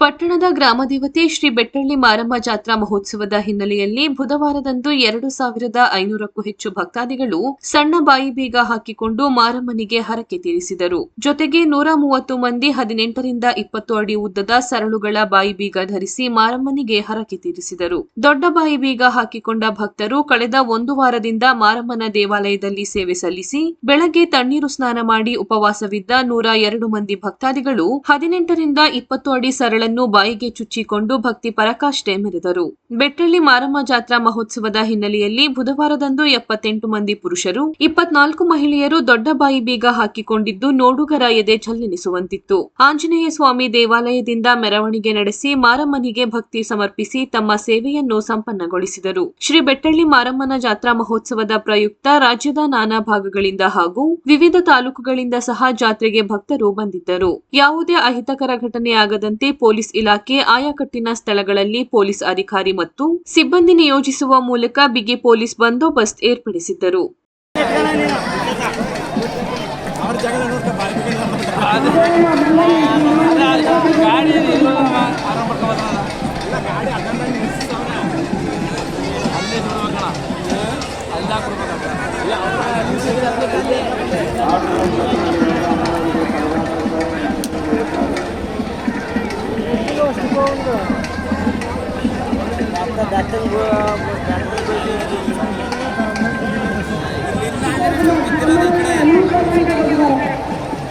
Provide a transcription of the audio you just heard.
ಪಟ್ಟಣದ ಗ್ರಾಮದೇವತೆ ಶ್ರೀ ಬೆಟ್ಟಳ್ಳಿ ಮಾರಮ್ಮ ಜಾತ್ರಾ ಮಹೋತ್ಸವದ ಹಿನ್ನೆಲೆಯಲ್ಲಿ ಬುಧವಾರದಂದು ಎರಡು ಸಾವಿರದ ಐನೂರಕ್ಕೂ ಹೆಚ್ಚು ಭಕ್ತಾದಿಗಳು ಸಣ್ಣ ಬಾಯಿ ಬೀಗ ಹಾಕಿಕೊಂಡು ಮಾರಮ್ಮನಿಗೆ ಹರಕೆ ತೀರಿಸಿದರು. ಜೊತೆಗೆ ನೂರ ಮೂವತ್ತು ಮಂದಿ ಹದಿನೆಂಟರಿಂದ ಇಪ್ಪತ್ತು ಅಡಿ ಉದ್ದದ ಸರಳುಗಳ ಬಾಯಿ ಬೀಗ ಧರಿಸಿ ಮಾರಮ್ಮನಿಗೆ ಹರಕೆ ತೀರಿಸಿದರು. ದೊಡ್ಡ ಬಾಯಿ ಬೀಗ ಹಾಕಿಕೊಂಡ ಭಕ್ತರು ಕಳೆದ ಒಂದು ವಾರದಿಂದ ಮಾರಮ್ಮನ ದೇವಾಲಯದಲ್ಲಿ ಸೇವೆ ಸಲ್ಲಿಸಿ, ಬೆಳಗ್ಗೆ ತಣ್ಣೀರು ಸ್ನಾನ ಮಾಡಿ ಉಪವಾಸವಿದ್ದ ನೂರ ಎರಡು ಮಂದಿ ಭಕ್ತಾದಿಗಳು ಹದಿನೆಂಟರಿಂದ ಇಪ್ಪತ್ತು ಅಡಿ ಸರಳನ್ನು ಬಾಯಿಗೆ ಚುಚ್ಚಿಕೊಂಡು ಭಕ್ತಿ ಪರಕಾಷ್ಠೆ ಮೆರೆದರು. ಬೆಟ್ಟಳ್ಳಿ ಮಾರಮ್ಮ ಜಾತ್ರಾ ಮಹೋತ್ಸವದ ಹಿನ್ನೆಲೆಯಲ್ಲಿ ಬುಧವಾರದಂದು ಎಪ್ಪತ್ತೆಂಟು ಮಂದಿ ಪುರುಷರು, ಇಪ್ಪತ್ನಾಲ್ಕು ಮಹಿಳೆಯರು ದೊಡ್ಡ ಬಾಯಿ ಬೀಗ ಹಾಕಿಕೊಂಡಿದ್ದು ನೋಡುಗರ ಎದೆ ಝಲ್ಲೆನಿಸುವಂತಿತ್ತು. ಆಂಜನೇಯ ಸ್ವಾಮಿ ದೇವಾಲಯದಿಂದ ಮೆರವಣಿಗೆ ನಡೆಸಿ ಮಾರಮ್ಮನಿಗೆ ಭಕ್ತಿ ಸಮರ್ಪಿಸಿ ತಮ್ಮ ಸೇವೆಯನ್ನು ಸಂಪನ್ನಗೊಳಿಸಿದರು. ಶ್ರೀ ಬೆಟ್ಟಳ್ಳಿ ಮಾರಮ್ಮನ ಜಾತ್ರಾ ಮಹೋತ್ಸವದ ಪ್ರಯುಕ್ತ ರಾಜ್ಯದ ನಾನಾ ಭಾಗಗಳಿಂದ ಹಾಗೂ ವಿವಿಧ ತಾಲೂಕುಗಳಿಂದ ಸಹ ಜಾತ್ರೆಗೆ ಭಕ್ತರು ಬಂದಿದ್ದರು. ಯಾವುದೇ ಅಹಿತಕರ ಘಟನೆ ಆಗದಂತೆ ಪೊಲೀಸ್ ಇಲಾಖೆ ಆಯಾಕಟ್ಟಿನ ಸ್ಥಳಗಳಲ್ಲಿ ಪೊಲೀಸ್ ಅಧಿಕಾರಿ ಮತ್ತು ಸಿಬ್ಬಂದಿ ನಿಯೋಜಿಸುವ ಮೂಲಕ ಬಿಗಿ ಪೊಲೀಸ್ ಬಂದೋಬಸ್ತ್ ಏರ್ಪಡಿಸಿದ್ದರು Datang gua, datang.